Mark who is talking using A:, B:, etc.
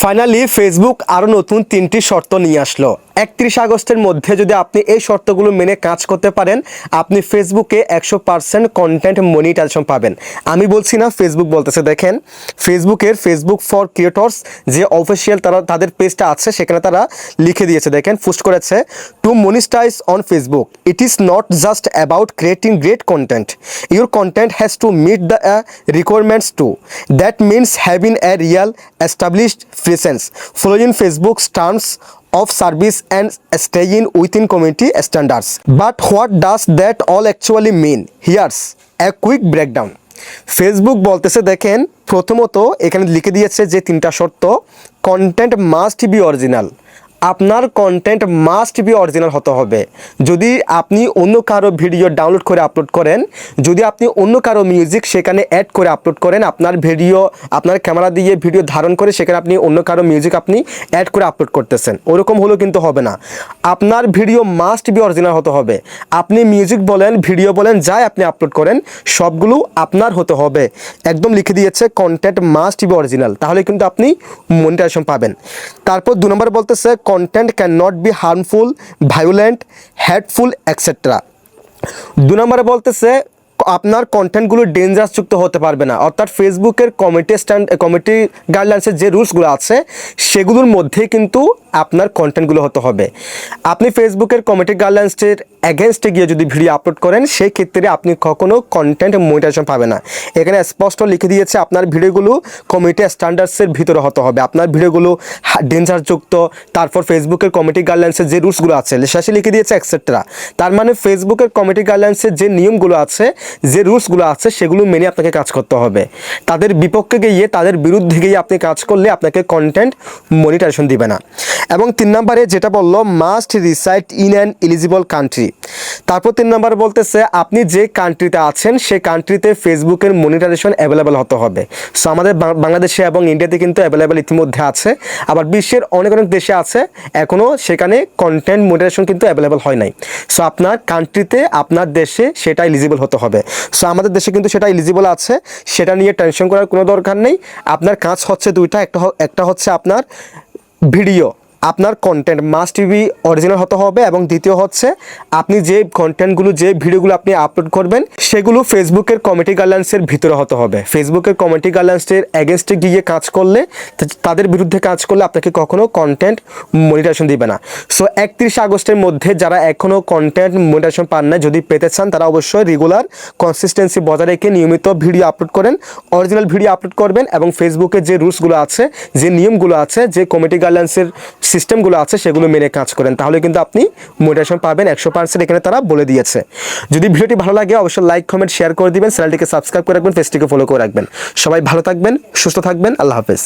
A: Finally Facebook আরও নতুন তিনটি শর্ত নিয়ে আসলো। একত্রিশ আগস্টের মধ্যে যদি আপনি এই শর্তগুলো মেনে কাজ করতে পারেন আপনি ফেসবুকে একশো পার্সেন্ট কন্টেন্ট মনিটাইজেশন পাবেন আমি বলছি না ফেসবুক বলতেছে দেখেন ফেসবুকের ফেসবুক ফর ক্রিয়েটর্স যে অফিসিয়াল তারা তাদের পেজটা আছে সেখানে তারা লিখে দিয়েছে দেখেন পোস্ট করেছে to monetize on Facebook it is not just about creating great content your content has to meet the requirements too. That means having a real established presence, following Facebook terms of service and staying within community standards. But what does that all actually mean? Here's a quick breakdown. Facebook বলতেছে দেখেন প্রথমত এখানে লিখে দিয়েছে যে তিনটা শর্ত content must be original আপনার কন্টেন্ট মাস্ট বি অরিজিনাল হতে হবে। যদি আপনি অন্য কারও ভিডিও ডাউনলোড করে আপলোড করেন, যদি আপনি অন্য কারও মিউজিক সেখানে অ্যাড করে আপলোড করেন, আপনার ভিডিও আপনার ক্যামেরা দিয়ে ভিডিও ধারণ করে সেখানে আপনি অন্য কারও মিউজিক আপনি অ্যাড করে আপলোড করতেছেন। ওরকম হলেও কিন্তু হবে না। আপনার ভিডিও মাস্ট বি অরিজিনাল হতে হবে। আপনি মিউজিক বলেন ভিডিও বলেন, যাই আপনি আপলোড করেন, সবগুলো আপনার হতে হবে। একদম লিখে দিয়েছে কন্টেন্ট মাস্ট বি অরিজিনাল তাহলে কিন্তু আপনি মনিটাইজেশন পাবেন। তারপর দু নম্বর বলতেছে content can not be harmful violent hateful etcetera দু নম্বরে বলতেছে আপনার কন্টেন্টগুলো ডেঞ্জারাস যুক্ত হতে পারবে না। অর্থাৎ ফেসবুকের কমিটি স্ট্যান্ড কমিটি গাইডলাইন্সের যে রুলসগুলো আছে, সেগুলোর মধ্যেই কিন্তু আপনার কন্টেন্টগুলো হতে হবে। আপনি ফেসবুকের কমিটি গাইডলাইন্সের অ্যাগেনস্টে গিয়ে যদি ভিডিও আপলোড করেন, সেই ক্ষেত্রে আপনি কখনো কন্টেন্ট মনিটাইজেশন পাবেন না। এখানে স্পষ্ট লিখে দিয়েছে আপনার ভিডিওগুলো কমিটি স্ট্যান্ডার্ডসের ভিতরে হতে হবে। আপনার ভিডিওগুলো ডেঞ্জারযুক্ত তারপর ফেসবুকের কমিটি গাইডলাইন্সের যে রুলসগুলো আছে শেষে লিখে দিয়েছে এক্সেট্রা তার মানে ফেসবুকের কমিটি গাইডলাইন্সের যে নিয়মগুলো আছে যে রুলসগুলো আছে সেগুলো মেনে আপনাকে কাজ করতে হবে। তাদের বিপক্ষে গিয়ে, তাদের বিরুদ্ধে গিয়ে আপনি কাজ করলে আপনাকে কন্টেন্ট মনিটাইজেশন দিবে না। এবং তিন নম্বরে যেটা বলল must reside in an eligible country তারপর তিন নম্বর বলতেছে, আপনি যে কান্ট্রিতে আছেন, সে কান্ট্রিতে ফেসবুকের মনিটাইজেশন অ্যাভেলেবেল হতে হবে। সো আমাদের বাংলাদেশে এবং ইন্ডিয়াতে কিন্তু অ্যাভেলেবেল ইতিমধ্যে আছে। আবার বিশ্বের অনেক অনেক দেশে আছে এখনও সেখানে কন্টেন্ট মনিটাইজেশন কিন্তু অ্যাভেলেবেল হয় নাই। সো আপনার কান্ট্রিতে আপনার দেশে সেটা এলিজিবল হতে হবে। সো আমাদের দেশে কিন্তু সেটা এলিজিবল আছে। সেটা নিয়ে টেনশন করার কোনো দরকার নেই। আপনার কাজ হচ্ছে দুইটা, একটা একটা হচ্ছে আপনার ভিডিও আপনার কন্টেন্ট মাস্ট বি অরিজিনাল হতে হবে এবং দ্বিতীয় হচ্ছে আপনি যে কন্টেন্টগুলো যে ভিডিওগুলো আপনি আপলোড করবেন, সেগুলো ফেসবুকের কমিটি গাইডলাইন্সের ভিতরে হতে হবে। ফেসবুকের কমিটি গাইডলাইন্সের এগেনস্টে গিয়ে কাজ করলে তাদের বিরুদ্ধে কাজ করলে আপনাকে কখনো কন্টেন্ট মনিটাইজেশন দিবে না। সো একত্রিশ আগস্টের মধ্যে যারা এখনও কন্টেন্ট মনিটাইজেশন পান না যদি পেতে চান, তারা অবশ্যই রেগুলার কনসিস্টেন্সি বজায় রেখে নিয়মিত ভিডিও আপলোড করেন অরিজিনাল ভিডিও আপলোড করবেন এবং ফেসবুকে যে রুলসগুলো আছে, যে নিয়মগুলো আছে, যে কমিটি গাইডলাইন্সের সিস্টেমগুলো আছে, সেগুলো মেনে কাজ করেন। তাহলে কিন্তু আপনি মোটিভেশন পাবেন একশো পার্সেন্ট এখানে তারা বলে দিয়েছে। যদি ভিডিওটি ভালো লাগে, অবশ্যই লাইক কমেন্ট শেয়ার করে দিবেন। চ্যানেলটিকে সাবস্ক্রাইব করে রাখবেন পেজটিকে ফলো করে রাখবেন। সবাই ভালো থাকবেন, সুস্থ থাকবেন। আল্লাহ হাফেজ।